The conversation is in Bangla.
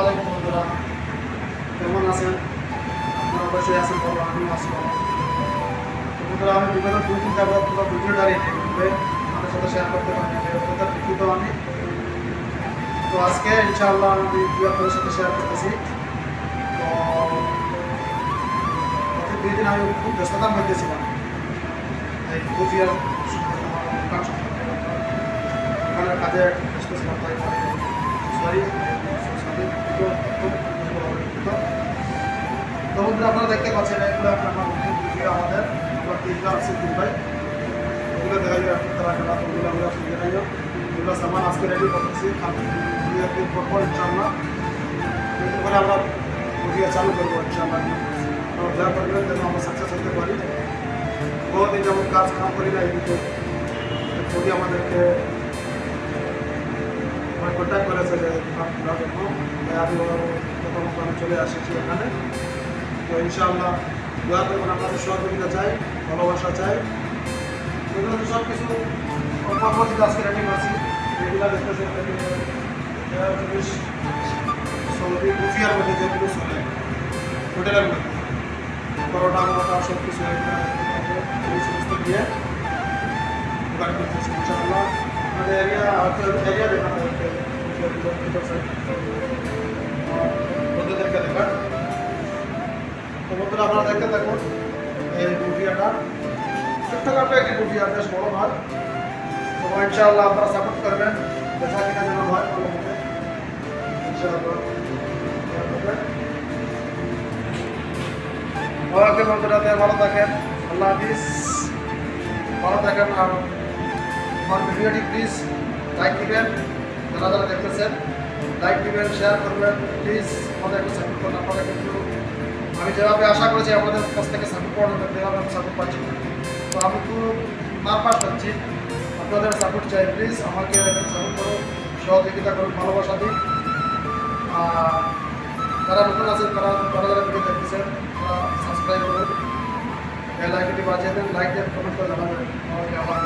আলাইকুম বন্ধুরা। কেমন আছেন? আপনারা অবশ্যই আছেন ভালো, আমিও আছি বন্ধুরা, আমি বিগত দুই তিন যাবত পুরো ভিডিও দাঁড়িয়ে ইউটিউবে আপনাদের সাথে শেয়ার করতে পারি। দুঃখিত আমি। তো আজকে ইনশাআল্লাহ আমি আপনাদের সাথে শেয়ার করতেছি। তো দুই দিন আমি খুব ব্যস্ততার মধ্যে ছিলাম। এই দোকানের কাজে ব্যস্ত ছিলাম, তাই সরি সরি তো বন্ধুরা আপনারা দেখতে পাচ্ছেন, এগুলো আপনার আমাদের। আমরা তিনটা আছে, তিন ভাই। এগুলো দেখা যায় আপনার ওগুলো আমরা দেখাই যাও এগুলো সামান আজকে রেডি করতেছি দুই পর ইনশাআল্লাহ। করে আমরা ভিডিও চালু করব, ইনশাআল্লাহ। আপনারা যা করবেন যেন আমরা সাকসেস হতে পারি। বহুদিন যেমন কাজ কাম করি না কিন্তু খুবই আমাদেরকে কন্ট্যাক্ট করেছে যে আমি চলে আসেছি এখানে। তো ইনশাআল্লাহ দোয়া করবেন, আপনাদের সহযোগিতা চাই, ভালোবাসা চাই। সব কিছু আজকে রেডি করছি। রেগুলার মধ্যে হোটেলের মধ্যে। সব কিছু এই সমস্ত দিয়ে এরিয়া এরিয়া তো আপনারা দেখতে থাকুন এই মুভিয়াটা ছোট্টখাটো একটি মুভিয়া বেশ বড় নয় তো ইনশাআল্লাহ আপনারা সাপোর্ট করবেন। দেখা কিনা যেন হয় ইনশাআল্লাহ। ওকে বন্ধুরা ভালো থাকেন। আল্লাহ হাফিজ। ভালো থাকেন আর আমার ভিডিওটি প্লিজ লাইক দিবেন। যারা যারা দেখতেছেন লাইক দিবেন শেয়ার করবেন। প্লিজ আমাদের একটু সাপোর্ট করুন। আপনারা কিন্তু আমি যেভাবে আশা করেছি আমাদের কাছ থেকে সাপোর্ট করবেন যেভাবে আমি সাপোর্ট পাচ্ছি। তো আমি খুব নাপাস পাচ্ছি আপনাদের সাপোর্ট চাই প্লিজ আমাকে সাপোর্ট করুন সহযোগিতা করুন ভালোবাসা দিন। যারা নতুন আছেন, তারা যারা যারা ভিডিও দেখতেছেন, তারা সাবস্ক্রাইব করুন। বাজিয়ে দেন লাইক দেন কমেন্ট করে জানাবেন। আমাকে আমার